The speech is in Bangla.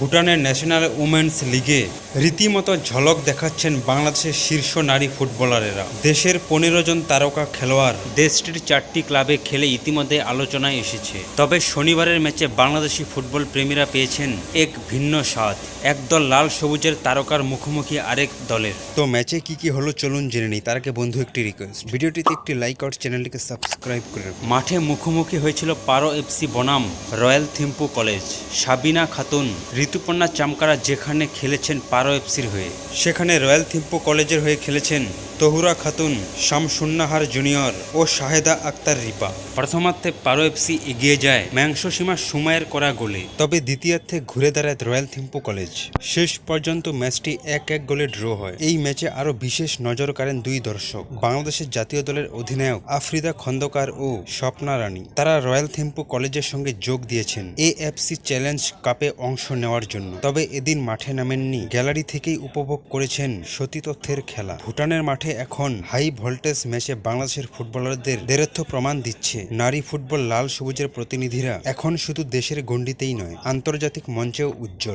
ভুটানের ন্যাশনাল উমেন্স লিগে রীতিমতো ঝলক দেখাচ্ছেন বাংলাদেশের শীর্ষ নারী ফুটবলারেরা। দেশের পনেরো জন তারকা খেলোয়াড় দেশটির চারটি ক্লাবে খেলে ইতিমধ্যে আলোচনায় এসেছে। তবে শনিবারের ম্যাচে বাংলাদেশি ফুটবল প্রেমীরা পেয়েছেন এক ভিন্ন স্বাদ। একদল লাল সবুজের তারকার মুখোমুখি আরেক দলের। তো ম্যাচে কি কি হলো চলুন জেনে নিই তার আগে বন্ধু একটি রিকোয়েস্ট ভিডিওটিতে একটি লাইক আর চ্যানেলটিকে সাবস্ক্রাইব করে রাখুন। মাঠে মুখোমুখি হয়েছিল পারো এফসি বনাম রয়্যাল থিম্পু কলেজ সাবিনা খাতুন ঋতুপর্ণা চামকারা যেখানে খেলেছেন পারো এফসির হয়ে সেখানে রয়্যাল থিম্পো কলেজের হয়ে খেলেছেন তহুরা খাতুন, শামসুন্নাহার জুনিয়র ও শাহেদা আক্তার রিপা। প্রথমার্থে পারো এফসি এগিয়ে যায় ম্যাংস সীমা সময়ের করা গোলে। তবে দ্বিতীয়ার্থে ঘুরে দাঁড়ায় রয়্যাল থিম্পু কলেজ। শেষ পর্যন্ত ম্যাচটি এক এক গোলে ড্র হয়। এই ম্যাচে আরও বিশেষ নজর কাড়েন দুই দর্শক, বাংলাদেশের জাতীয় দলের অধিনায়ক আফ্রিদা খন্দকার ও স্বপ্না রানী। তারা রয়্যাল থিম্পু কলেজের সঙ্গে যোগ দিয়েছেন এএফসি চ্যালেঞ্জ কাপে অংশ নেওয়ার জন্য। তবে এদিন মাঠে নামেননি, গ্যালারি থেকেই উপভোগ করেছেন সতীতথ্যের খেলা। ভুটানের মাঠে এখন হাই ভোল্টেজ ম্যাচে বাংলাদেশের ফুটবলারদের দেরত্ব প্রমাণ দিচ্ছে। নারী ফুটবল লাল সবুজের প্রতিনিধিরা এখন শুধু দেশের গণ্ডিতেই নয়, আন্তর্জাতিক মঞ্চেও উজ্জ্বল।